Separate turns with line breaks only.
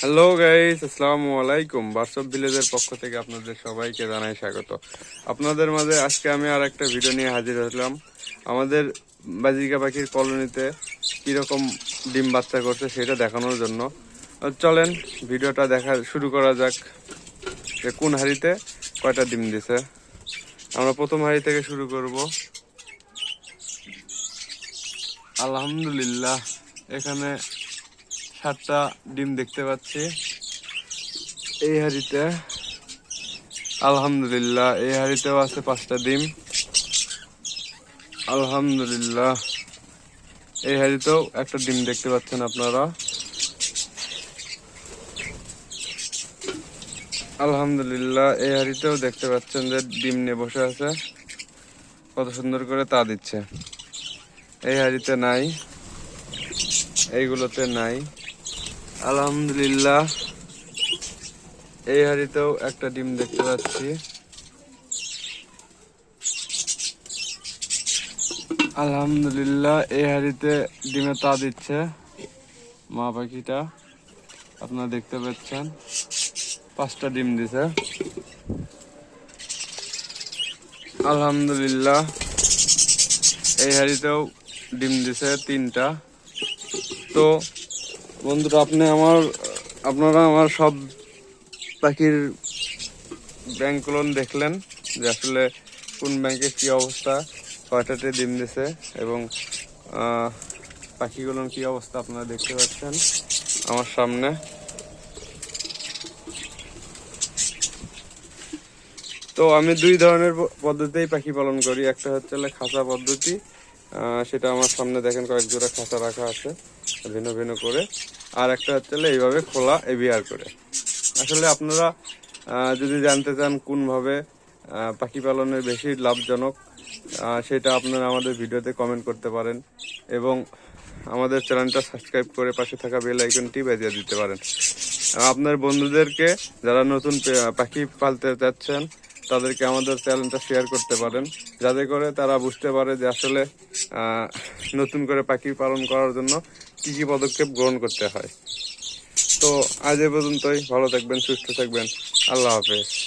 Hello guys আসসালামু আলাইকুম বার্সব ভিলেজের পক্ষ থেকে আপনাদের সবাইকে জানাই স্বাগত। আপনাদের মাঝে আজকে আমি আর একটা ভিডিও নিয়ে হাজির হলাম। আমাদের বাজিকা পাখির কলোনিতে কীরকম ডিম বাচ্চা করছে সেটা দেখানোর জন্য। চলেন ভিডিওটা দেখা শুরু করা যাক যে কোন হাড়িতে কয়টা ডিম দিছে। আমরা প্রথম হাড়ি থেকে শুরু করব। আলহামদুলিল্লাহ, এখানে সাতটা ডিম দেখতে পাচ্ছি। এই হাড়িতে, আলহামদুলিল্লাহ, এই হাড়িতেও আছে পাঁচটা ডিম। আলহামদুলিল্লাহ, এই হাড়িতেও একটা ডিম দেখতে পাচ্ছেন আপনারা। আলহামদুলিল্লাহ, এই হাড়িতেও দেখতে পাচ্ছেন যে ডিম নিয়ে বসে আছে। কত সুন্দর করে তা দিচ্ছে। এই হাড়িতে নাই, এইগুলোতে নাই। আলহামদুলিল্লাহ। এই হাড়িতেও একটা ডিম দেখতে পাচ্ছি। আলহামদুলিল্লাহ, এই হাড়িতে ডিমে তা দিচ্ছে মা পাখিটা। আপনারা দেখতে পাচ্ছেন, পাঁচটা ডিম দিছে। আলহামদুলিল্লাহ, এই হাড়িতেও ডিম দিছে তিনটা। তো বন্ধুরা, আপনি আমার, আপনারা আমার সব পাখির ব্যাংকগুলো দেখলেন, যে আসলে কোন ব্যাংকের কি অবস্থা, কয়টাতে ডিম দিছে এবং পাখিগুলোর কি অবস্থা আপনারা দেখতে পাচ্ছেন আমার সামনে। তো আমি দুই ধরনের পদ্ধতিতেই পাখি পালন করি। একটা হচ্ছে খাঁচা পদ্ধতি সেটা আমার সামনে দেখেন কয়েক জোড়া খাঁচা রাখা আছে। ভিন্ন ভিন্ন করে, আর একটা হচ্ছে এইভাবে খোলা এভিআর করে। আসলে আপনারা যদি জানতে চান কোনভাবে পাখি পালনের বেশি লাভজনক সেটা আপনারা আমাদের ভিডিওতে কমেন্ট করতে পারেন এবং আমাদের চ্যানেলটা সাবস্ক্রাইব করে পাশে থাকা বেল আইকনটি বাজিয়ে দিতে পারেন। আপনার বন্ধুদেরকে, যারা নতুন পাখি পালতে চাচ্ছেন তাদেরকে আমাদের চ্যানেলটা শেয়ার করতে পারেন। যাতে করে তারা বুঝতে পারে যে আসলে নতুন করে পাখি পালন করার জন্য কি কি পদক্ষেপ গ্রহণ করতে হয়। তো আজ এ পর্যন্তই। ভালো থাকবেন, সুস্থ থাকবেন। আল্লাহ হাফেজ।